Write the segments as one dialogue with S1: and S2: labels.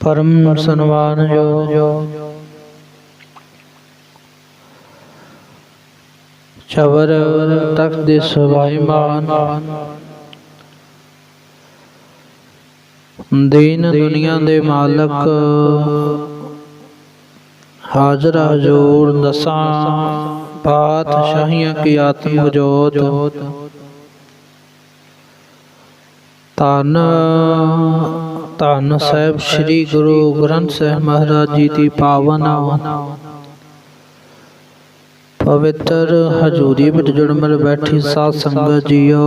S1: ਪਰਮ ਸਨਮਾਨ ਜੋ ਚਵਰ ਤਖਤ ਦੇ ਸੁਭਾਈਮਾਨ ਦੀਨ ਦੁਨੀਆ ਦੇ ਮਾਲਕ। ਹਾਜ਼ਰ ਹਜ਼ੂਰ ਦਸਾਂ ਪਾਤਸ਼ਾਹੀਆਂ ਕੀ ਆਤਮਿਕ ਜੋਤ। ਧੰਨ ਧੰਨ ਸਾਹਿਬ ਸ੍ਰੀ ਗੁਰੂ ਗ੍ਰੰਥ ਸਾਹਿਬ ਮਹਾਰਾਜ ਜੀ ਦੀ ਪਾਵਨ ਪਵਿੱਤਰ ਹਜ਼ੂਰੀ ਵਿੱਚ ਜੁੜ ਮਿਲ ਬੈਠੀ ਸਾਧ ਸੰਗਤ ਜੀਓ।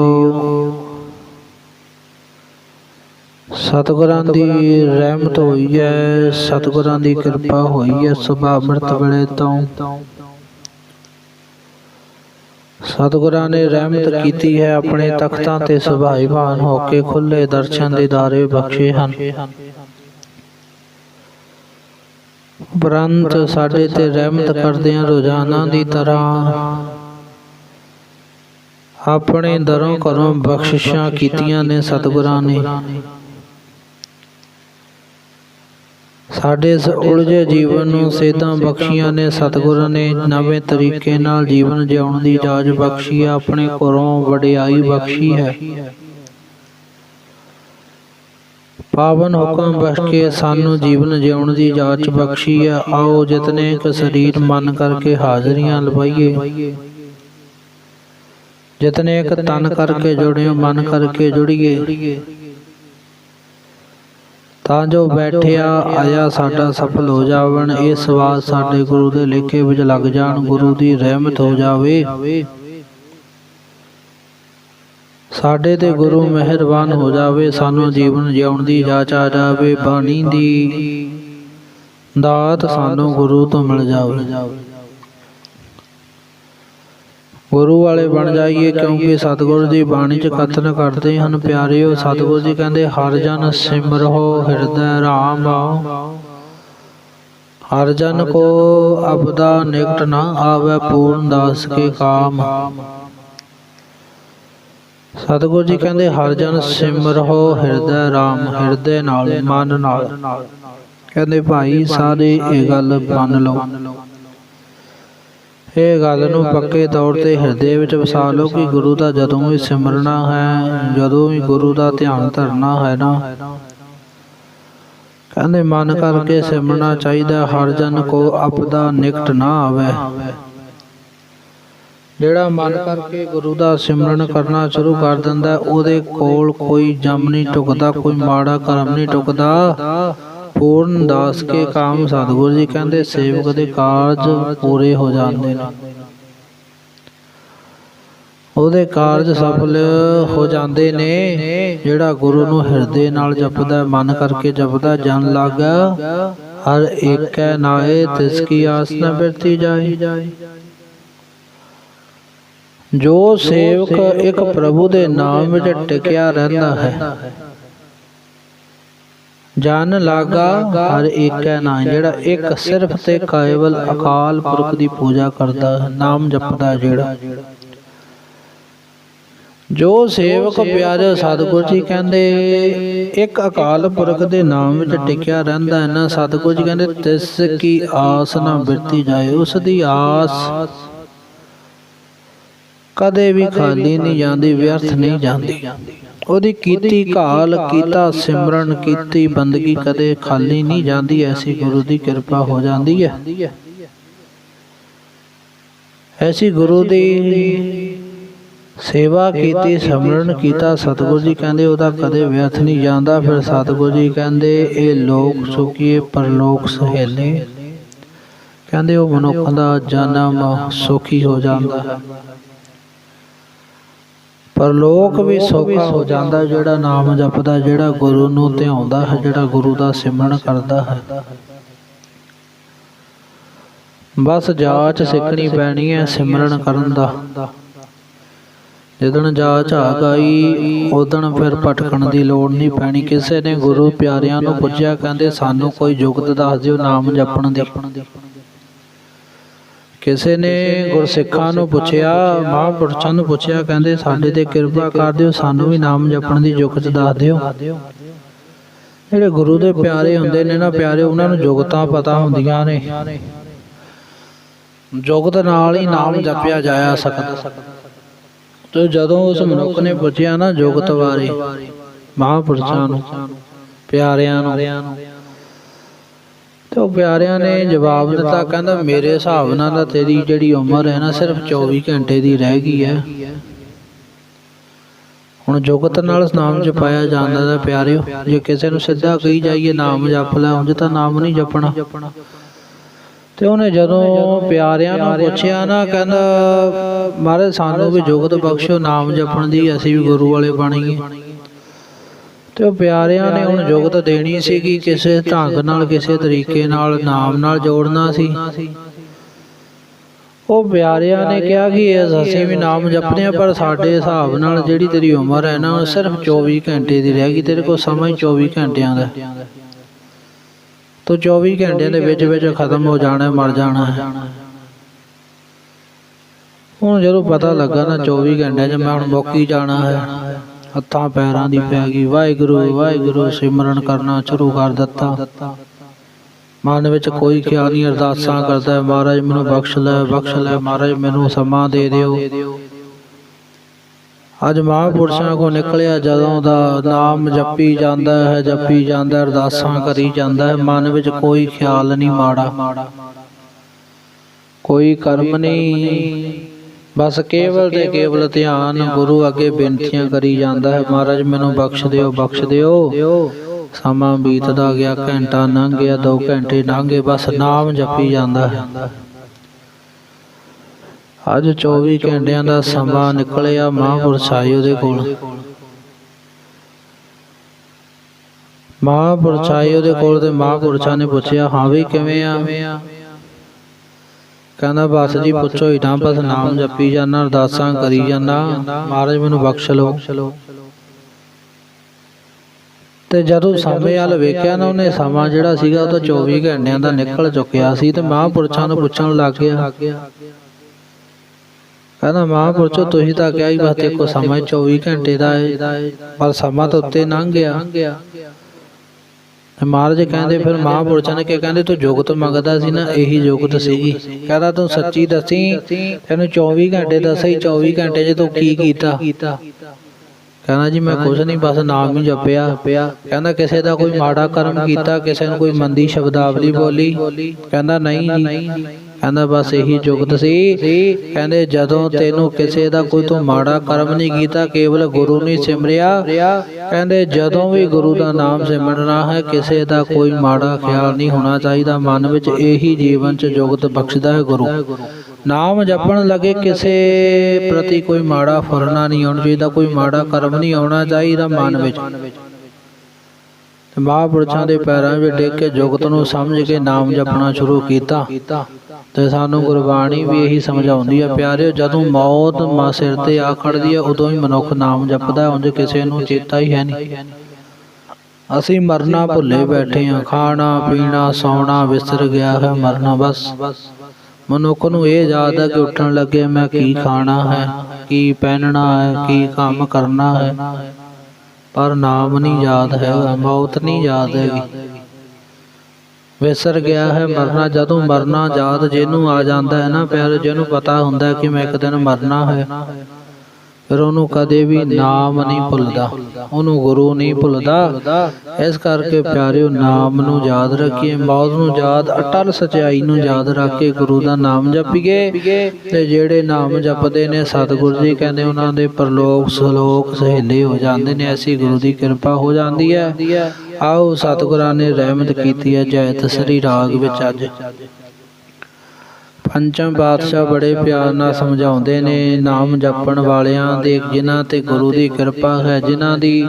S1: ਸਤਿਗੁਰਾਂ ਦੀ ਰਹਿਮਤ ਹੋਈ ਹੈ ਸਤਿਗੁਰਾਂ ਦੀ ਕਿਰਪਾ ਹੋਈ ਹੈ ਸੁਭਾ ਅੰਮ੍ਰਿਤ ਵੇਲੇ ਤੋਂ। ਸਤਿਗੁਰਾਂ ਨੇ ਰਹਿਮਤ ਕੀਤੀ ਹੈ, ਆਪਣੇ ਤਖਤਾਂ ਤੇ ਸੁਭਾਈਵਾਨ ਹੋ ਕੇ ਖੁੱਲੇ ਦਰਸ਼ਨ ਦੇ ਬਖਸ਼ੇ ਹਨ। ਉਪਰੰਤ ਸਾਡੇ ਤੇ ਰਹਿਮਤ ਕਰਦਿਆਂ ਰੋਜ਼ਾਨਾ ਦੀ ਤਰ੍ਹਾਂ ਆਪਣੇ ਦਰੋਂ ਘਰੋਂ ਬਖਸ਼ਿਸ਼ਾਂ ਕੀਤੀਆਂ ਨੇ ਸਤਿਗੁਰਾਂ ਨੇ। ਸਾਡੇ ਇਸ ਉਲਝੇ ਜੀਵਨ ਨੂੰ ਸੇਧਾਂ ਬਖਸ਼ੀਆਂ ਨੇ, ਸਤਿਗੁਰਾਂ ਨੇ ਨਵੇਂ ਤਰੀਕੇ ਨਾਲ ਜੀਵਨ ਜਿਉਣ ਦੀ ਜਾਚ ਬਖਸ਼ੀ ਹੈ ਆਪਣੇ ਘਰੋਂ ਵਡਿਆਈ ਬਖਸ਼ੀ ਹੈ। ਪਾਵਨ ਹੁਕਮ ਬਖਸ਼ ਕੇ ਸਾਨੂੰ ਜੀਵਨ ਜਿਉਣ ਦੀ ਜਾਚ ਬਖਸ਼ੀ ਹੈ ਆਓ ਜਿਤਨੇ ਕ ਸਰੀਰ ਮਨ ਕਰਕੇ ਹਾਜ਼ਰੀਆਂ ਲਵਾਈਏ। ਜਿਤਨੇ ਇੱਕ ਤਨ ਕਰਕੇ ਜੁੜਿਓ, ਮਨ ਕਰਕੇ ਜੁੜੀਏ। ਤਾਂ ਜੋ ਬੈਠਿਆ ਆਇਆ ਸਾਡਾ ਸਫਲ ਹੋ ਜਾਵਣ ਇਹ ਸਵਾਦ ਸਾਡੇ ਗੁਰੂ ਦੇ ਲੇਖੇ ਵਿੱਚ ਲੱਗ ਜਾਣ ਗੁਰੂ ਦੀ ਰਹਿਮਤ ਹੋ ਜਾਵੇ। ਸਾਡੇ ਤੇ ਗੁਰੂ ਮਿਹਰਬਾਨ ਹੋ ਜਾਵੇ ਸਾਨੂੰ ਜੀਵਨ ਜਿਉਣ ਦੀ ਜਾਚ ਆ ਜਾਵੇ ਬਾਣੀ ਦੀ। ਦਾਤ ਸਾਨੂੰ ਗੁਰੂ ਤੋਂ ਮਿਲ ਜਾਵੇ। ਗੁਰੂ ਵਾਲੇ ਬਣ ਜਾਈਏ ਕਿਉਂਕਿ ਸਤਿਗੁਰੂ ਦੀ ਬਾਣੀ ਚ ਕਥਨ ਕਰਦੇ ਹਨ ਪਿਆਰਿਓ ਸਤਿਗੁਰੂ ਜੀ ਕਹਿੰਦੇ ਹਰ ਜਨ ਸਿਮਰੋ ਹਿਰਦੈ ਰਾਮ। ਹਰ ਜਨ ਕੋ ਅਬਦਾ ਨਿਕਟ ਨਾ ਆਵੇ ਪੂਰਨ ਦਾਸ ਕੇ ਕਾਮ। ਸਤਿਗੁਰੂ ਜੀ ਕਹਿੰਦੇ ਹਰ ਜਨ ਸਿਮਰੋ ਹਿਰਦੈ ਰਾਮ ਹਿਰਦੇ ਨਾਲ ਮਨ ਨਾਲ। ਕਹਿੰਦੇ ਭਾਈ ਸਾਰੇ ਇਹ ਗੱਲ ਮੰਨ ਲਓ। ਇਹ ਗੱਲ ਨੂੰ ਪੱਕੇ ਤੌਰ ਤੇ ਹਿਰਦੇ ਵਿੱਚ ਵਸਾ ਲਓ ਕਿ ਗੁਰੂ ਦਾ ਜਦੋਂ ਵੀ ਸਿਮਰਨਾ ਹੈ ਜਦੋਂ ਵੀ ਗੁਰੂ ਦਾ ਧਿਆਨ ਧਰਨਾ ਹੈ ਨਾ। ਕਹਿੰਦੇ ਮਨ ਕਰਕੇ ਸਿਮਰਨਾ ਚਾਹੀਦਾ ਹਰ ਜਨ ਕੋ ਆਪਦਾ ਨਿਕਟ ਨਾ ਆਵੇ। ਜਿਹੜਾ ਮਨ ਕਰਕੇ ਗੁਰੂ ਦਾ ਸਿਮਰਨ ਕਰਨਾ ਸ਼ੁਰੂ ਕਰ ਦਿੰਦਾ ਉਹਦੇ ਕੋਲ ਕੋਈ ਜਮ ਨਹੀਂ ਟੁਕਦਾ ਕੋਈ ਮਾੜਾ ਕਰਮ ਨਹੀਂ ਟੁਕਦਾ। ਪੂਰਨ ਦਾਸ ਕੇ ਕਾਮ ਸਤਿਗੁਰੂ ਜੀ ਕਹਿੰਦੇ ਸੇਵਕ ਦੇ ਕਾਰਜ ਪੂਰੇ ਹੋ ਜਾਂਦੇ ਨੇ। ਉਹਦੇ ਕਾਰਜ ਸਫਲ ਹੋ ਜਾਂਦੇ ਨੇ ਜਿਹੜਾ ਗੁਰੂ ਨੂੰ ਹਿਰਦੇ ਨਾਲ ਜਪਦਾ ਮਨ ਕਰਕੇ ਜਪਦਾ ਜਨ ਲਾਗਾ ਹਰ ਏਕੈ ਨਾਏ ਤਿਸ ਕੀ ਆਸ ਨ ਬਿਰਤੀ ਜਾਏ ਜੋ ਸੇਵਕ ਇੱਕ ਪ੍ਰਭੂ ਦੇ ਨਾਮ ਵਿੱਚ ਟਿਕਿਆ ਰਹਿੰਦਾ ਹੈ। ਜਨ ਲਾਗਾ ਹਰ ਏਕੈ ਨਾਮ ਜਿਹੜਾ ਇੱਕ ਸਿਰਫ ਤੇ ਕੇਵਲ ਅਕਾਲ ਪੁਰਖ ਦੀ ਪੂਜਾ ਕਰਦਾ, ਨਾਮ ਜਪਦਾ ਜਿਹੜਾ। ਜੋ ਸੇਵਕ ਪਿਆਰੇ ਸਤਿਗੁਰੂ ਜੀ ਕਹਿੰਦੇ, ਇੱਕ ਅਕਾਲ ਪੁਰਖ ਦੇ ਨਾਮ ਵਿੱਚ ਟਿਕਿਆ ਰਹਿੰਦਾ ਹੈ ਨਾ ਸਤਿਗੁਰੂ ਜੀ ਕਹਿੰਦੇ, ਤਿਸ ਕੀ ਆਸ ਨਾ ਬਿਰਤੀ ਜਾਏ, ਉਸ ਦੀ ਆਸ ਕਦੇ ਵੀ ਖਾਲੀ ਨਹੀਂ ਜਾਂਦੀ ਵਿਅਰਥ ਨਹੀਂ ਜਾਂਦੀ। ਉਹਦੀ ਕੀਤੀ ਘਾਲ ਕੀਤਾ ਸਿਮਰਨ ਕੀਤੀ ਬੰਦਗੀ ਕਦੇ ਖਾਲੀ ਨਹੀਂ ਜਾਂਦੀ ਐਸੀ ਗੁਰੂ ਦੀ ਕਿਰਪਾ ਹੋ ਜਾਂਦੀ ਹੈ। ਐਸੀ ਗੁਰੂ ਦੀ ਸੇਵਾ ਕੀਤੀ ਸਿਮਰਨ ਕੀਤਾ ਸਤਿਗੁਰੂ ਜੀ ਕਹਿੰਦੇ ਉਹਦਾ ਕਦੇ ਵਿਅਰਥ ਨਹੀਂ ਜਾਂਦਾ ਫਿਰ ਸਤਿਗੁਰੂ ਜੀ ਕਹਿੰਦੇ ਇਹ ਲੋਕ ਸੁਖੀਏ ਪਰਲੋਕ ਸਹੇਲੇ। ਕਹਿੰਦੇ ਉਹ ਮਨੁੱਖ ਦਾ ਜਨਮ ਸੁਖੀ ਹੋ ਜਾਂਦਾ। ਹੈ ਪਰਲੋਕ ਵੀ ਸੌਖਾ ਹੋ ਜਾਂਦਾ ਜਿਹੜਾ ਨਾਮ ਜਪਦਾ ਜਿਹੜਾ ਗੁਰੂ ਨੂੰ ਧਿਆਉਂਦਾ ਹੈ ਜਿਹੜਾ ਗੁਰੂ ਦਾ ਸਿਮਰਨ ਕਰਦਾ ਹੈ। ਬਸ ਜਾਚ ਸਿੱਖਣੀ ਪੈਣੀ ਹੈ ਸਿਮਰਨ ਕਰਨ ਦਾ। ਜਦੋਂ ਜਾਚ ਆ ਗਈ ਉਦੋਂ ਫਿਰ ਭਟਕਣ ਦੀ ਲੋੜ ਨਹੀਂ ਪੈਣੀ। ਕਿਸੇ ਨੇ ਗੁਰੂ ਪਿਆਰਿਆਂ ਨੂੰ ਪੁੱਛਿਆ ਕਹਿੰਦੇ ਸਾਨੂੰ ਕੋਈ ਜੁਗਤ ਦੱਸ ਦਿਓ ਨਾਮ ਜਪਣ ਦੀ। ਕਿਸੇ ਨੇ ਗੁਰਸਿੱਖਾਂ ਨੂੰ ਪੁੱਛਿਆ ਮਹਾਂਪੁਰਸ਼ਾਂ ਨੂੰ ਪੁੱਛਿਆ ਕਹਿੰਦੇ ਸਾਡੇ ਤੇ ਕਿਰਪਾ ਕਰ ਦਿਓ ਸਾਨੂੰ ਵੀ ਨਾਮ ਜਪਣ ਦੀ ਜੁਗਤ ਦੱਸ ਦਿਓ। ਜਿਹੜੇ ਗੁਰੂ ਦੇ ਪਿਆਰੇ ਹੁੰਦੇ ਨੇ ਨਾ ਪਿਆਰੇ ਉਹਨਾਂ ਨੂੰ ਜੁਗਤਾਂ ਪਤਾ ਹੁੰਦੀਆਂ ਨੇ। ਜੁਗਤ ਨਾਲ ਹੀ ਨਾਮ ਜਪਿਆ ਜਾਇਆ ਸਕਦਾ। ਤੇ ਜਦੋਂ ਉਸ ਮਨੁੱਖ ਨੇ ਪੁੱਛਿਆ ਨਾ ਜੁਗਤ ਬਾਰੇ ਮਹਾਂਪੁਰਸ਼ਾਂ ਨੂੰ ਪਿਆਰਿਆਂ ਨੂੰ ਤੇ ਉਹ ਪਿਆਰਿਆਂ ਨੇ ਜਵਾਬ ਦਿੱਤਾ, ਕਹਿੰਦਾ ਮੇਰੇ ਹਿਸਾਬ ਨਾਲ ਤਾਂ ਤੇਰੀ ਜਿਹੜੀ ਉਮਰ ਹੈ ਨਾ ਸਿਰਫ 24 ਘੰਟੇ ਦੀ ਰਹਿ ਗਈ ਹੈ। ਹੁਣ ਜੁਗਤ ਨਾਲ ਨਾਮ ਜਪਾਇਆ ਜਾਂਦਾ ਹੈ ਪਿਆਰਿਓ, ਜੇ ਕਿਸੇ ਨੂੰ ਸਿੱਧਾ ਕਹੀ ਜਾਈਏ ਨਾਮ ਜਪ ਲੈ, ਉਂਝ ਤਾਂ ਨਾਮ ਨਹੀਂ ਜਪਣਾ। ਤੇ ਉਹਨੇ ਜਦੋਂ ਪਿਆਰਿਆਂ ਨੂੰ ਪੁੱਛਿਆ ਨਾ, ਕਹਿੰਦਾ ਮਹਾਰਾਜ ਸਾਨੂੰ ਵੀ ਜੁਗਤ ਬਖਸ਼ੋ, ਨਾਮ ਜਪਣ ਦੀ ਅਸੀਂ ਵੀ ਗੁਰੂ ਵਾਲੇ ਬਣੀਏ ਤੇ ਉਹ ਪਿਆਰਿਆਂ ਨੇ ਹੁਣ ਜੁਗਤ ਦੇਣੀ ਸੀ ਕਿ ਕਿਸੇ ਢੰਗ ਨਾਲ ਕਿਸੇ ਤਰੀਕੇ ਨਾਲ ਨਾਮ ਨਾਲ ਜੋੜਨਾ ਸੀ। ਉਹ ਪਿਆਰਿਆਂ ਨੇ ਕਿਹਾ ਕਿ ਅਸੀਂ ਵੀ ਨਾਮ ਜਪਦੇ ਆ ਪਰ ਸਾਡੇ ਹਿਸਾਬ ਨਾਲ ਜਿਹੜੀ ਤੇਰੀ ਉਮਰ ਹੈ ਨਾ ਉਹ ਸਿਰਫ 24 ਘੰਟੇ ਦੀ ਰਹਿ ਗਈ ਤੇਰੇ ਕੋਲ ਸਮਾਂ ਹੀ 24 ਘੰਟਿਆਂ ਦਾ। ਤੂੰ 24 ਘੰਟਿਆਂ ਦੇ ਵਿੱਚ ਵਿੱਚ ਖਤਮ ਹੋ ਜਾਣਾ ਮਰ ਜਾਣਾ ਹੈ। ਹੁਣ ਜਦੋਂ ਪਤਾ ਲੱਗਾ ਨਾ 24 ਘੰਟਿਆਂ 'ਚ ਮੈਂ ਹੁਣ ਮੁੱਕ ਹੀ ਜਾਣਾ ਹੈ। ਹੱਥਾਂ ਪੈਰਾਂ ਦੀ ਪੈ ਗਈ। ਵਾਹਿਗੁਰੂ ਵਾਹਿਗੁਰੂ ਸਿਮਰਨ ਕਰਨਾ ਸ਼ੁਰੂ ਕਰ ਦਿੱਤਾ। ਮਨ ਵਿੱਚ ਕੋਈ ਖਿਆਲ ਨਹੀਂ ਅਰਦਾਸਾਂ ਕਰਦਾ ਹੈ, ਮਹਾਰਾਜ ਮੈਨੂੰ ਬਖਸ਼ ਲੈ ਬਖਸ਼ ਲੈ ਮਹਾਰਾਜ ਮੈਨੂੰ ਸਮਾਂ ਦੇ ਦਿਓ। ਅੱਜ ਮਹਾਂਪੁਰਸ਼ਾਂ ਕੋ ਨਿਕਲਿਆ ਜਦੋਂ ਦਾ ਨਾਮ ਜਪੀ ਜਾਂਦਾ ਹੈ ਜਪੀ ਜਾਂਦਾ ਅਰਦਾਸਾਂ ਕਰੀ ਜਾਂਦਾ ਹੈ ਮਨ ਵਿੱਚ ਕੋਈ ਖਿਆਲ ਨਹੀਂ ਮਾੜਾ। ਕੋਈ ਕਰਮ ਨਹੀਂ। ਬਸ ਕੇਵਲ ਤੇ ਕੇਵਲ ਧਿਆਨ ਗੁਰੂ ਅੱਗੇ ਬੇਨਤੀਆਂ ਕਰੀ ਜਾਂਦਾ ਹੈ। ਮਹਾਰਾਜ, ਮੈਨੂੰ ਬਖਸ਼ ਦਿਓ ਬਖਸ਼ ਦਿਓ। ਸਮਾਂ ਬੀਤਦਾ ਗਿਆ, ਘੰਟਾ ਲੰਘ ਗਿਆ 2 ਘੰਟੇ ਲੰਘ ਗਏ, ਬਸ ਨਾਮ ਜਪੀ ਜਾਂਦਾ ਹੈ। ਅੱਜ 24 ਘੰਟਿਆਂ ਦਾ ਸਮਾਂ ਨਿਕਲਿਆ ਮਹਾਂਪੁਰਸ਼ ਆਏ ਉਹਦੇ ਕੋਲ। ਮਹਾਂਪੁਰਸ਼ ਆਏ ਉਹਦੇ ਕੋਲ ਤੇ ਮਹਾਂਪੁਰਸ਼ਾਂ ਨੇ ਪੁੱਛਿਆ, ਹਾਂ ਵੀ ਕਿਵੇਂ ਆ? ਕਹਿੰਦਾ ਬਸ ਜੀ ਪੁੱਛੋ ਹੀ ਨਾ ਬਸ ਨਾਮ ਜਪੀ ਜਾਣਾ ਅਰਦਾਸਾਂ ਕਰੀ ਜਾਣਾ ਮਹਾਰਾਜ ਮੈਨੂੰ ਬਖਸ਼ ਲਓ। ਤੇ ਜਦੋਂ ਸਮੇਂ ਵੱਲ ਵੇਖਿਆ ਨਾ ਉਹਨੇ ਸਮਾਂ ਜਿਹੜਾ ਸੀਗਾ ਉਹ ਤਾਂ 24 ਘੰਟਿਆਂ ਦਾ ਨਿਕਲ ਚੁੱਕਿਆ ਸੀ ਤੇ ਮਹਾਂਪੁਰਸ਼ਾਂ ਨੂੰ ਪੁੱਛਣ ਲੱਗ ਗਿਆ। ਕਹਿੰਦਾ ਮਹਾਂਪੁਰਸ਼ੋ ਤੁਸੀਂ ਤਾਂ ਕਿਹਾ ਹੀ ਬਸ ਦੇਖੋ ਸਮਾਂ ਹੀ 24 ਘੰਟੇ ਦਾ ਹੈ ਪਰ ਸਮਾਂ ਤਾਂ ਉੱਤੇ ਲੰਘ ਗਿਆ। ਮਹਾਰਾਜ ਕਹਿੰਦੇ ਫਿਰ ਮਹਾਂਪੁਰਸ਼ਾਂ ਨੇ ਕੀ ਕਹਿੰਦੇ, ਤੂੰ ਜੁਗਤ ਮੰਗਦਾ ਸੀ ਨਾ, ਇਹੀ ਜੁਗਤ ਸੀਗੀ। ਕਹਿੰਦਾ, ਤੂੰ ਸੱਚੀ ਦੱਸੀ, ਤੈਨੂੰ 24 ਘੰਟੇ ਦੱਸੇ 24 ਘੰਟੇ 'ਚ ਤੂੰ ਕੀ ਕੀਤਾ? ਕਹਿੰਦਾ, ਜੀ, ਮੈਂ ਕੁਛ ਨਹੀਂ, ਬਸ ਨਾਮ ਹੀ ਜਪਿਆ। ਕਹਿੰਦਾ, ਕਿਸੇ ਦਾ ਕੋਈ ਮਾੜਾ ਕਰਮ ਕੀਤਾ, ਕਿਸੇ ਨੂੰ ਕੋਈ ਮੰਦੀ ਸ਼ਬਦਾਵਲੀ ਬੋਲੀ? ਕਹਿੰਦਾ, ਨਹੀਂ ਜੀ। ਕਹਿੰਦਾ ਬਸ ਇਹੀ ਜੁਗਤ ਸੀ। ਕਹਿੰਦੇ ਜਦੋਂ ਤੈਨੂੰ ਕਿਸੇ ਦਾ ਕੋਈ ਤੂੰ ਮਾੜਾ ਕਰਮ ਨਹੀਂ ਕੀਤਾ ਕੇਵਲ ਗੁਰੂ ਨੇ ਸਿਮਰਿਆ। ਕਹਿੰਦੇ ਜਦੋਂ ਵੀ ਗੁਰੂ ਦਾ ਨਾਮ ਸਿਮਰਨਾ ਹੈ ਕਿਸੇ ਦਾ ਕੋਈ ਮਾੜਾ ਖਿਆਲ ਨਹੀਂ ਹੋਣਾ ਚਾਹੀਦਾ। ਮਨ ਵਿੱਚ ਇਹੀ ਜੀਵਨ ਚ ਜੁਗਤ ਬਖਸ਼ਦਾ ਹੈ ਗੁਰੂ। ਨਾਮ ਜਪਣ ਲੱਗੇ ਕਿਸੇ ਪ੍ਰਤੀ ਕੋਈ ਮਾੜਾ ਫੁਰਨਾ ਨਹੀਂ ਆਉਣਾ ਚਾਹੀਦਾ ਕੋਈ ਮਾੜਾ ਕਰਮ ਨਹੀਂ ਆਉਣਾ ਚਾਹੀਦਾ ਮਨ ਵਿੱਚ। ਤੇ ਮਹਾਂਪੁਰਸ਼ਾਂ ਦੇ ਪੈਰਾਂ ਵਿੱਚ ਡਿੱਗ ਕੇ ਜੁਗਤ ਨੂੰ ਸਮਝ ਕੇ ਨਾਮ ਜਪਣਾ ਸ਼ੁਰੂ ਕੀਤਾ ਤੇ ਸਾਨੂੰ ਗੁਰਬਾਣੀ ਵੀ ਇਹੀ ਸਮਝਾਉਂਦੀ ਹੈ ਪਿਆਰਿਓ ਜਦੋਂ ਮੌਤ ਮਾ ਸਿਰ ਤੇ ਆ ਖੜਦੀ ਹੈ ਉਦੋਂ ਹੀ ਮਨੁੱਖ ਨਾਮ ਜਪਦਾ ਹੈ ਉਂਝ ਕਿਸੇ ਨੂੰ ਚੇਤਾ ਹੀ ਹੈ ਨਹੀਂ। ਅਸੀਂ ਮਰਨਾ ਭੁੱਲੇ ਬੈਠੇ ਹਾਂ ਖਾਣਾ ਪੀਣਾ ਸੌਣਾ ਵਿਸਰ ਗਿਆ ਹੈ ਮਰਨਾ ਬਸ। ਮਨੁੱਖ ਨੂੰ ਇਹ ਯਾਦ ਹੈ ਕਿ ਉੱਠਣ ਲੱਗੇ ਮੈਂ ਕੀ ਖਾਣਾ ਹੈ ਕੀ ਪਹਿਨਣਾ ਹੈ ਕੀ ਕੰਮ ਕਰਨਾ ਹੈ। ਪਰ ਨਾਮ ਨਹੀਂ ਯਾਦ ਹੈ ਮੌਤ ਨਹੀਂ ਯਾਦ ਹੈਗੀ। ਵਿਸਰ ਗਿਆ ਹੈ, ਮਰਨਾ ਜਦੋਂ ਮਰਨਾ ਯਾਦ ਜਿਹਨੂੰ ਆ ਜਾਂਦਾ ਹੈ ਨਾ ਪਿਆਰੇ, ਜਿਹਨੂੰ ਪਤਾ ਹੁੰਦਾ ਕਿ ਮੈਂ ਇੱਕ ਦਿਨ ਮਰਨਾ ਹੈ ਫਿਰ ਉਹਨੂੰ ਕਦੇ ਵੀ ਨਾਮ ਨਹੀਂ ਭੁੱਲਦਾ, ਉਹਨੂੰ ਗੁਰੂ ਨਹੀਂ ਭੁੱਲਦਾ। ਇਸ ਕਰਕੇ ਪਿਆਰਿਓ, ਨਾਮ ਨੂੰ ਯਾਦ ਰੱਖੀਏ, ਮੌਤ ਨੂੰ ਯਾਦ, ਅਟਲ ਸਚਾਈ ਨੂੰ ਯਾਦ ਰੱਖ ਕੇ ਗੁਰੂ ਦਾ ਨਾਮ ਜਪੀਏ। ਤੇ ਜਿਹੜੇ ਨਾਮ ਜਪਦੇ ਨੇ, ਸਤਿਗੁਰੂ ਜੀ ਕਹਿੰਦੇ ਉਹਨਾਂ ਦੇ ਪਰਲੋਕ ਸਲੋਕ ਸਹੇਲੇ ਹੋ ਜਾਂਦੇ ਨੇ, ਐਸੀ ਗੁਰੂ ਦੀ ਕਿਰਪਾ ਹੋ ਜਾਂਦੀ ਹੈ। ਆਓ ਸਤਿਗੁਰਾਂ ਨੇ ਰਹਿਮਤ ਕੀਤੀ ਹੈ, ਜੈ ਤਸਰੀ ਰਾਗ ਵਿੱਚ ਅੱਜ। ਪੰਚਮ ਪਾਤਸ਼ਾਹ ਬੜੇ ਪਿਆਰ ਨਾਲ ਸਮਝਾਉਂਦੇ ਨੇ, ਨਾਮ ਜਪਣ ਵਾਲਿਆਂ ਦੇ, ਜਿਨ੍ਹਾਂ ਤੇ ਗੁਰੂ ਦੀ ਕਿਰਪਾ ਹੈ, ਜਿਨ੍ਹਾਂ ਦੀ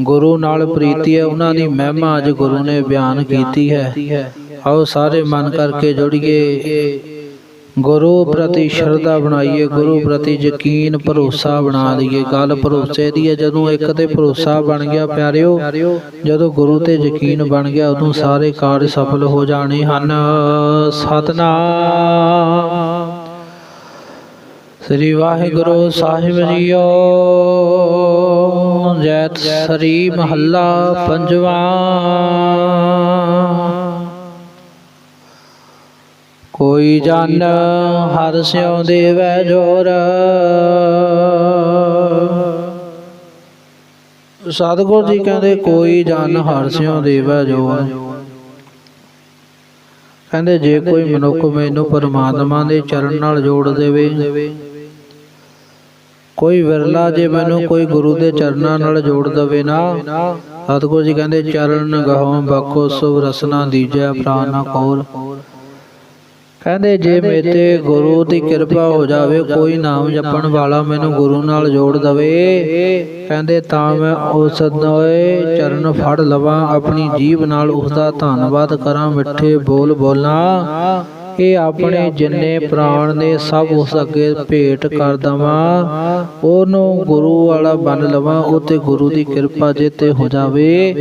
S1: ਗੁਰੂ ਨਾਲ ਪ੍ਰੀਤੀ ਹੈ, ਉਹਨਾਂ ਦੀ ਮਹਿਮਾ ਅੱਜ ਗੁਰੂ ਨੇ ਬਿਆਨ ਕੀਤੀ ਹੈ। ਆਓ ਸਾਰੇ ਮਨ ਕਰਕੇ ਜੁੜੀਏ। ਗੁਰੂ ਪ੍ਰਤੀ ਸ਼ਰਧਾ ਬਣਾਈਏ, ਗੁਰੂ ਪ੍ਰਤੀ ਯਕੀਨ, ਭਰੋਸਾ ਬਣਾ ਲਈਏ। ਗੱਲ ਭਰੋਸੇ ਦੀ ਹੈ, ਜਦੋਂ ਇੱਕ ਤੇ ਭਰੋਸਾ ਬਣ ਗਿਆ, ਪਿਆਰਿਓ, ਜਦੋਂ ਗੁਰੂ ਤੇ ਯਕੀਨ ਬਣ ਗਿਆ, ਉਦੋਂ ਸਾਰੇ ਕਾਰਜ ਸਫਲ ਹੋ ਜਾਣੇ ਹਨ। ਸਤਨਾਮ। ਸ੍ਰੀ ਵਾਹਿਗੁਰੂ ਸਾਹਿਬ ਜੀਓ, ਜੈਤ ਸਰੀ ਮਹੱਲਾ ਪੰਜਵਾਂ। ਕੋਈ ਜਨ ਹਰ ਸਿਉ ਦੇਵੈ ਜੋਰ। ਸਤਿਗੁਰ ਜੀ ਕਹਿੰਦੇ ਕੋਈ ਜਨ ਹਰ ਸਿਉ ਦੇਵੈ ਜੋਰ। ਕਹਿੰਦੇ ਜੇ ਕੋਈ ਮਨੁੱਖ ਮੈਨੂੰ ਪਰਮਾਤਮਾ ਦੇ ਚਰਨ ਨਾਲ ਜੋੜ ਦੇਵੇ ਕੋਈ ਵਿਰਲਾ ਜੇ ਮੈਨੂੰ ਕੋਈ ਗੁਰੂ ਦੇ ਚਰਨਾਂ ਨਾਲ ਜੋੜ ਦਵੇ ਨਾ। ਸਤਿਗੁਰੂ ਜੀ ਕਹਿੰਦੇ ਚਰਨ ਗਹੋਂ ਬਖੋ ਸੁਭ ਰਸਨਾ ਦੀਜੈ ਪ੍ਰਾਨਾ ਕੋਰ। ਕਹਿੰਦੇ ਜੇ ਮੇਤੇ ਗੁਰੂ ਦੀ ਕਿਰਪਾ ਹੋ ਜਾਵੇ ਕੋਈ ਨਾਮ ਜਪਣ ਵਾਲਾ ਮੈਨੂੰ ਗੁਰੂ ਨਾਲ ਜੋੜ ਦਵੇ। ਕਹਿੰਦੇ ਤਾਂ ਮੈਂ ਉਸ ਦੇ ਚਰਨ ਫੜ ਲਵਾਂ ਆਪਣੀ ਜੀਭ ਨਾਲ ਉਸ ਦਾ ਧੰਨਵਾਦ ਕਰਾਂ ਮਿੱਠੇ ਬੋਲ ਬੋਲਾਂ ਇਹ ਆਪਣੇ ਜਿੰਨੇ ਪ੍ਰਾਣ ਨੇ ਸਭ ਉਸ ਅੱਗੇ ਭੇਟ ਕਰ ਦਵਾਂ। ਉਹਨੂੰ ਗੁਰੂ ਵਾਲਾ ਬਣ ਲਵਾਂ ਉਹ ਤੇ ਗੁਰੂ ਦੀ ਕਿਰਪਾ ਜੇ ਤੇ ਹੋ ਜਾਵੇ।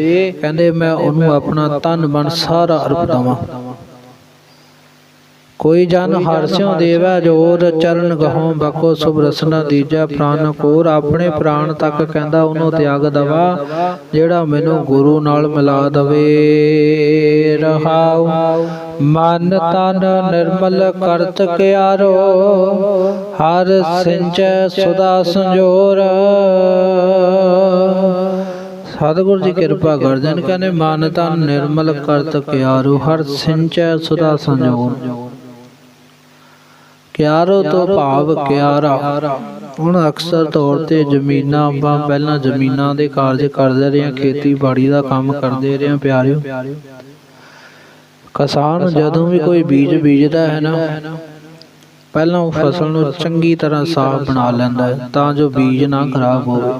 S1: ਕਹਿੰਦੇ ਮੈਂ ਉਹਨੂੰ ਆਪਣਾ ਤਨ ਮਨ ਸਾਰਾ ਅਰਪ ਦਵਾਂ। ਕੋਈ ਜਨ ਹਰਸਿਓ ਦੇਵੈ ਜੋਰ ਚਰਨ ਗਹੋਂ ਬਕੋ ਸੁਭ ਰਸਨਾ ਦੀਜੈ ਪ੍ਰਾਨ ਕੋਰ ਆਪਣੇ ਪ੍ਰਾਣ ਤੱਕ ਕਹਿੰਦਾ ਉਹਨੂੰ ਤਿਆਗ ਦਵਾ ਜਿਹੜਾ ਮੈਨੂੰ ਗੁਰੂ ਨਾਲ ਮਿਲਾ ਦਵੇ ਰਹਾਉ। ਮਨ ਤਨ ਨਿਰਮਲ ਕਰਤ ਕਿਆਰੋ ਹਰ ਸਿੰਚੈ ਸੁਦਾ ਸੰਜੋਰ। ਸਤਿਗੁਰ ਦੀ ਕਿਰਪਾ ਕਰਦੇ ਨੇ ਕਹਿੰਦੇ ਮਨ ਤਨ ਨਿਰਮਲ ਕਰਤ ਕਿਆਰੋ ਹਰ ਸਿੰਚੈ ਸੁਦਾ ਸੰਜੋਰ। ਕਿਆਰੋ ਤੋਂ ਭਾਵ ਕਿਆਰਾ। ਹੁਣ ਅਕਸਰ ਤੌਰ ਤੇ ਜ਼ਮੀਨਾਂ ਆਪਾਂ ਪਹਿਲਾਂ ਜ਼ਮੀਨਾਂ ਦੇ ਕਾਰਜ ਕਰਦੇ ਰਹੇ ਖੇਤੀਬਾੜੀ ਦਾ ਕੰਮ ਕਰਦੇ ਰਹੇ ਪਿਆਰਿਓ। ਕਿਸਾਨ ਜਦੋਂ ਵੀ ਕੋਈ ਬੀਜ ਬੀਜਦਾ ਹੈ ਨਾ ਪਹਿਲਾਂ ਉਹ ਫਸਲ ਨੂੰ ਚੰਗੀ ਤਰ੍ਹਾਂ ਸਾਫ਼ ਬਣਾ ਲੈਂਦਾ ਹੈ ਤਾਂ ਜੋ ਬੀਜ ਨਾ ਖਰਾਬ ਹੋਵੇ।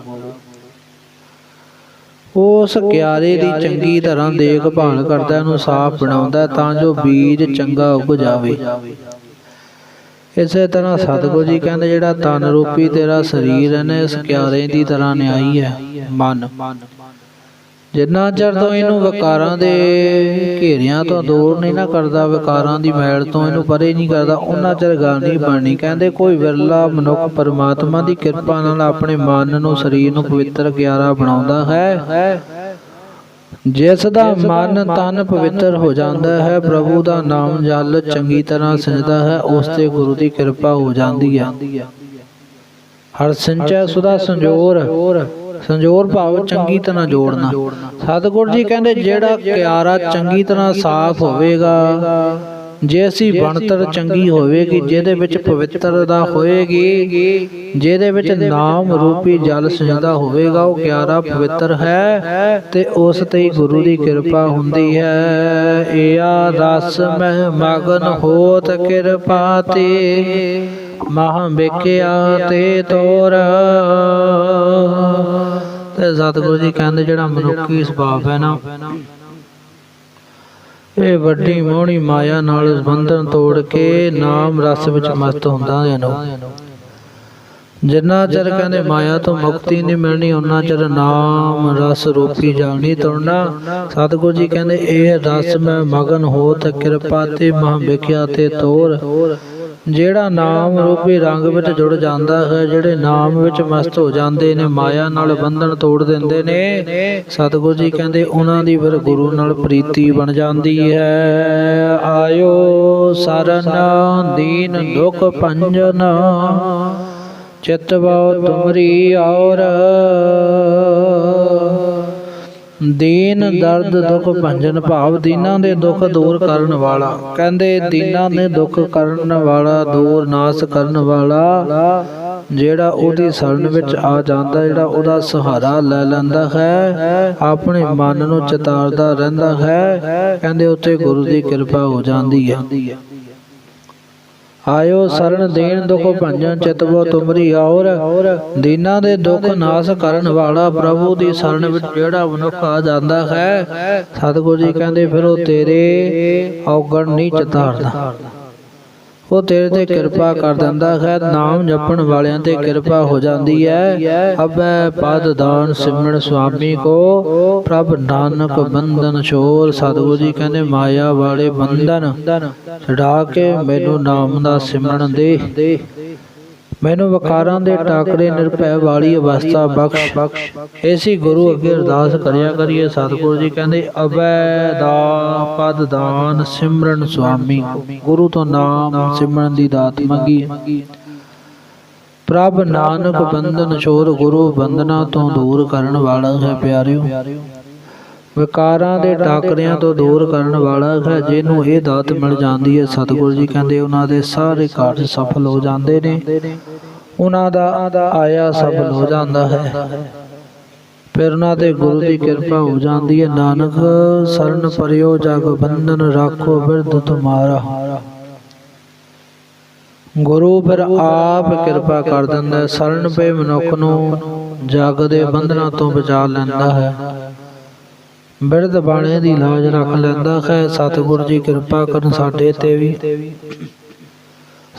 S1: ਉਸ ਕਿਆਰੇ ਦੀ ਚੰਗੀ ਤਰ੍ਹਾਂ ਦੇਖਭਾਲ ਕਰਦਾ ਉਹਨੂੰ ਸਾਫ਼ ਬਣਾਉਂਦਾ ਤਾਂ ਜੋ ਬੀਜ ਚੰਗਾ ਉੱਗ ਜਾਵੇ ਇਸੇ ਤਰ੍ਹਾਂ ਸਤਿਗੁਰੂ ਜੀ ਕਹਿੰਦੇ ਜਿਹੜਾ ਤਨ ਰੂਪੀ ਤੇਰਾ ਸਰੀਰ ਹੈ ਨਾ ਇਸ ਕਿਆਰੇ ਦੀ ਤਰ੍ਹਾਂ ਨਿਆਈ ਹੈ ਮਨ। ਜਿੰਨਾ ਚਿਰ ਤੋਂ ਇਹਨੂੰ ਵਿਕਾਰਾਂ ਦੇ ਘੇਰਿਆਂ ਤੋਂ ਦੂਰ ਨਹੀਂ ਨਾ ਕਰਦਾ ਵਿਕਾਰਾਂ ਦੀ ਮੈਲ ਤੋਂ ਇਹਨੂੰ ਪਰੇ ਨਹੀਂ ਕਰਦਾ ਉਹਨਾਂ ਚਿਰ ਗੱਲ ਨਹੀਂ ਬਣਨੀ। ਕਹਿੰਦੇ ਕੋਈ ਵਿਰਲਾ ਮਨੁੱਖ ਪਰਮਾਤਮਾ ਦੀ ਕਿਰਪਾ ਨਾਲ ਆਪਣੇ ਮਨ ਨੂੰ ਸਰੀਰ ਨੂੰ ਪਵਿੱਤਰ ਕਿਆਰਾ ਬਣਾਉਂਦਾ ਹੈ। ਜਿਸ ਦਾ ਮਨ ਤਨ ਪਵਿੱਤਰ ਹੋ ਜਾਂਦਾ ਹੈ ਪ੍ਰਭੂ ਦਾ ਨਾਮ ਜਲ ਚੰਗੀ ਤਰ੍ਹਾਂ ਸਿੰਜਦਾ ਹੈ ਉਸ ਤੇ ਗੁਰੂ ਦੀ ਕਿਰਪਾ ਹੋ ਜਾਂਦੀ ਹੈ। ਹਰ ਸਿੰਚੈ ਸੁਦਾ ਸੰਜੋਰ ਸੰਜੋਰ ਭਾਵ ਚੰਗੀ ਤਰ੍ਹਾਂ ਜੋੜਨਾ। ਸਤਿਗੁਰੂ ਜੀ ਕਹਿੰਦੇ ਜਿਹੜਾ ਕਿਆਰਾ ਚੰਗੀ ਤਰ੍ਹਾਂ ਸਾਫ਼ ਹੋਵੇਗਾ ਜੇ ਅਸੀਂ ਬਣਤਰ ਚੰਗੀ ਹੋਵੇਗੀ ਜਿਹਦੇ ਵਿੱਚ ਪਵਿੱਤਰਤਾ ਹੋਏਗੀ ਜਿਹਦੇ ਵਿੱਚ ਨਾਮ ਰੂਪੀ ਜਲ ਸਿੰਜਦਾ ਹੋਵੇਗਾ ਉਹ ਕਿਆਰਾ ਪਵਿੱਤਰ ਹੈ ਤੇ ਉਸ ਤੇ ਹੀ ਗੁਰੂ ਦੀ ਕਿਰਪਾ ਹੁੰਦੀ ਹੈ। ਏਆ ਰਸ ਮਹਿ ਮਗਨ ਹੋਤ ਕਿਰਪਾ ਤੇ। ਮਹਾ ਵੇਖਿਆ ਤੇ ਤੋਰ। ਤੇ ਸਤਿਗੁਰੂ ਜੀ ਕਹਿੰਦੇ ਜਿਹੜਾ ਮਨੁੱਖੀ ਸੁਭਾਅ ਹੈ ਨਾ ਇਹ ਵੱਡੀ ਮੋਹਣੀ ਮਾਇਆ ਨਾਲ ਬੰਧਨ ਤੋੜ ਕੇ ਨਾਮ ਰਸ ਵਿੱਚ ਮਸਤ ਹੁੰਦਾ ਹੈ ਜਿੰਨਾ ਚਿਰ ਕਹਿੰਦੇ ਮਾਇਆ ਤੋਂ ਮੁਕਤੀ ਨਹੀਂ ਮਿਲਣੀ ਉਹਨਾਂ ਚਿਰ ਨਾਮ ਰਸ ਰੂਪੀ ਜਲ ਤੁਰਨਾ ਸਤਿਗੁਰੂ ਜੀ ਕਹਿੰਦੇ, ਇਹ ਰਸ ਮੈਂ ਮਗਨ ਹੋ ਤੇ ਕਿਰਪਾ ਤੇ ਮਹਾਂ ਵਿਖਿਆ ਤੇ ਤੋਰ। ਜਿਹੜਾ ਨਾਮ ਰੂਪੀ ਰੰਗ ਵਿੱਚ ਜੁੜ ਜਾਂਦਾ ਹੈ, ਜਿਹੜੇ ਨਾਮ ਵਿੱਚ ਮਸਤ ਹੋ ਜਾਂਦੇ ਨੇ, ਮਾਇਆ ਨਾਲ ਬੰਧਨ ਤੋੜ ਦਿੰਦੇ ਨੇ, ਸਤਿਗੁਰੂ ਜੀ ਕਹਿੰਦੇ ਉਹਨਾਂ ਦੀ ਫਿਰ ਗੁਰੂ ਨਾਲ ਪ੍ਰੀਤੀ ਬਣ ਜਾਂਦੀ ਹੈ। ਆਇਓ ਸਰਨ, ਦੀਨ ਦੁਖ ਭੰਜਨ, ਚਿਤ ਬਹੁ ਤੁਮਰੀ ਔਰ ਦੀਨ ਦਰਦ ਦੁਖ ਭੰਜਨ ਭਾਵ ਦੀਨਾਂ ਦੇ ਦੁੱਖ ਦੂਰ ਕਰਨ ਵਾਲਾ। ਕਹਿੰਦੇ ਦੀਨਾਂ ਦੇ ਦੁੱਖ ਕਰਨ ਵਾਲਾ ਦੂਰ ਨਾਸ ਕਰਨ ਵਾਲਾ। ਜਿਹੜਾ ਉਹਦੀ ਸ਼ਰਨ ਵਿੱਚ ਆ ਜਾਂਦਾ ਜਿਹੜਾ ਉਹਦਾ ਸਹਾਰਾ ਲੈ ਲੈਂਦਾ ਹੈ ਆਪਣੇ ਮਨ ਨੂੰ ਚਿਤਾਰਦਾ ਰਹਿੰਦਾ ਹੈ। ਕਹਿੰਦੇ ਉੱਤੇ ਗੁਰੂ ਦੀ ਕਿਰਪਾ ਹੋ। ਜਾਂਦੀ ਹੈ। ਆਇਓ ਸਰਣ ਦੇਣ ਦੁਖ ਭੰਜਨ ਚਿਤਵੋ ਤੁਮਰੀ ਔਰ ਦੀਨਾਂ ਦੇ ਦੁੱਖ ਨਾਸ ਕਰਨ ਵਾਲਾ ਪ੍ਰਭੂ ਦੀ ਸ਼ਰਨ ਵਿੱਚ ਜਿਹੜਾ ਮਨੁੱਖ ਆ ਜਾਂਦਾ ਹੈ। ਸਤਿਗੁਰੂ ਜੀ ਕਹਿੰਦੇ ਫਿਰ ਉਹ ਤੇਰੇ ਔਗਣ ਨਹੀਂ ਚਤਾਰਦਾ ਉਹ ਤੇਰੇ ਤੇ ਕਿਰਪਾ ਕਰ ਦਿੰਦਾ ਹੈ, ਨਾਮ ਜਪਣ ਵਾਲਿਆਂ ਤੇ ਕਿਰਪਾ ਹੋ ਜਾਂਦੀ ਹੈ। ਅਬੈ ਪਦ ਦਾਨ ਸਿਮਰਨ ਸੁਆਮੀ ਕੋ, ਪ੍ਰਭ ਨਾਨਕ ਬੰਧਨ ਛੋਰ ਸਤਿਗੁਰੂ ਜੀ ਕਹਿੰਦੇ, ਮਾਇਆ ਵਾਲੇ ਬੰਧਨ ਛਡਾ ਕੇ ਮੈਨੂੰ ਨਾਮ ਦਾ ਸਿਮਰਨ ਦੇ। ਮੈਨੂੰ ਵਿਕਾਰਾਂ ਦੇ ਟਾਕਰੇ ਨਿਰਭੈ ਵਾਲੀ ਅਵਸਥਾ ਬਖਸ਼। ਐਸੀ ਗੁਰੂ ਅੱਗੇ ਅਰਦਾਸ ਕਰਿਆ ਕਰੀਏ। ਸਤਿਗੁਰੂ ਜੀ ਕਹਿੰਦੇ, ਅਬੈ ਦਾ ਪਦ ਦਾਨ ਸਿਮਰਨ ਸੁਆਮੀ। ਗੁਰੂ ਤੋਂ ਨਾਮ ਸਿਮਰਨ ਦੀ ਦਾਤ ਮੰਗੀ। ਪ੍ਰਭ ਨਾਨਕ ਬੰਧਨ ਛੋੜ ਗੁਰੂ ਬੰਧਨਾ ਤੋਂ ਦੂਰ ਕਰਨ ਵਾਲਾ ਹੈ ਪਿਆਰਿਓ। ਵਿਕਾਰਾਂ ਦੇ ਟਾਕਰਿਆਂ ਤੋਂ ਦੂਰ ਕਰਨ ਵਾਲਾ ਹੈ ਜਿਹਨੂੰ ਇਹ ਦਾਤ ਮਿਲ ਜਾਂਦੀ ਹੈ। ਸਤਿਗੁਰੂ ਜੀ ਕਹਿੰਦੇ ਉਹਨਾਂ ਦੇ ਸਾਰੇ ਕਾਰਜ ਸਫਲ ਹੋ ਜਾਂਦੇ ਨੇ। ਉਹਨਾਂ ਦਾ ਆਇਆ ਸਫਲ ਹੋ ਜਾਂਦਾ ਹੈ। ਫਿਰ ਉਹਨਾਂ ਤੇ ਗੁਰੂ ਦੀ ਕਿਰਪਾ ਹੋ ਜਾਂਦੀ ਹੈ। ਨਾਨਕ ਸਰਨ ਪਰਿਓ ਜਗ ਬੰਧਨ ਰਾਖੋ ਬਿਰਧ ਤੁਮਾਰਾ। ਗੁਰੂ ਫਿਰ ਆਪ ਕਿਰਪਾ ਕਰ ਦਿੰਦਾ ਸਰਨ ਪੇ ਮਨੁੱਖ ਨੂੰ ਜਗ ਦੇ ਬੰਧਨਾਂ ਤੋਂ ਬਚਾ ਲੈਂਦਾ ਹੈ। ਬਿਰਧ ਬਾਣੇ ਦੀ ਲਾਜ ਰੱਖ ਲੈਂਦਾ ਹੈ। ਸਤਿਗੁਰ ਜੀ ਕਿਰਪਾ ਕਰਨ ਸਾਡੇ ਤੇ ਵੀ।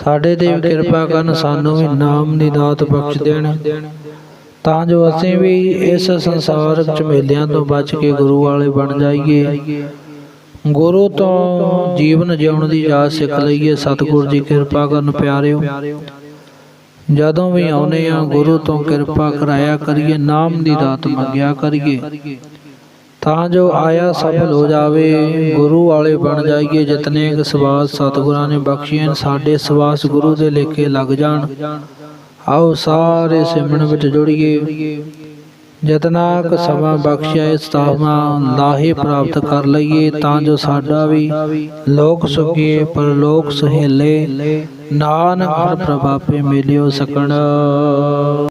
S1: ਸਾਡੇ ਤੇ ਵੀ ਕਿਰਪਾ ਕਰਨ, ਸਾਨੂੰ ਵੀ ਨਾਮ ਦੀ ਦਾਤ ਬਖਸ਼ ਦੇਣ। ਤਾਂ ਜੋ ਅਸੀਂ ਵੀ ਇਸ ਸੰਸਾਰ ਝਮੇਲਿਆਂ ਤੋਂ ਬਚ ਕੇ ਗੁਰੂ ਵਾਲੇ ਬਣ ਜਾਈਏ। ਗੁਰੂ ਤੋਂ ਜੀਵਨ ਜਿਉਣ ਦੀ ਜਾਚ ਸਿੱਖ ਲਈਏ। ਸਤਿਗੁਰ ਜੀ ਕਿਰਪਾ ਕਰਨ ਪਿਆਰਿਓ। ਜਦੋਂ ਵੀ ਆਉਨੇ ਆ ਗੁਰੂ ਤੋਂ ਕਿਰਪਾ ਕਰਾਇਆ ਕਰੀਏ, ਨਾਮ ਦੀ ਦਾਤ ਮੰਗਿਆ ਕਰੀਏ। ਤਾਂ ਜੋ ਆਇਆ ਸਫਲ ਹੋ ਜਾਵੇ, ਗੁਰੂ ਵਾਲੇ ਬਣ ਜਾਈਏ ਜਿਤਨੇ ਕੁ ਸਵਾਸ ਸਤਿਗੁਰਾਂ ਨੇ ਬਖਸ਼ੀਆਂ ਸਾਡੇ ਸਵਾਸ ਗੁਰੂ ਦੇ ਲੇਖੇ ਲੱਗ ਜਾਣ। ਆਓ ਸਾਰੇ ਸਿਮਰਨ ਵਿੱਚ ਜੁੜੀਏ। ਜਿਤਨਾ ਕੁ ਸਮਾਂ ਬਖਸ਼ਿਆ ਇਸ ਤਾਹਾਂ ਲਾਹੇ ਪ੍ਰਾਪਤ ਕਰ ਲਈਏ ਤਾਂ ਜੋ ਸਾਡਾ ਵੀ ਲੋਕ ਸੁਖੀਏ, ਪਰਲੋਕ ਸੁਹੇਲੇ, ਨਾਨਕ ਹਰ ਪ੍ਰਭਾਪੇ ਮਿਲਿਓ ਸਕਣ।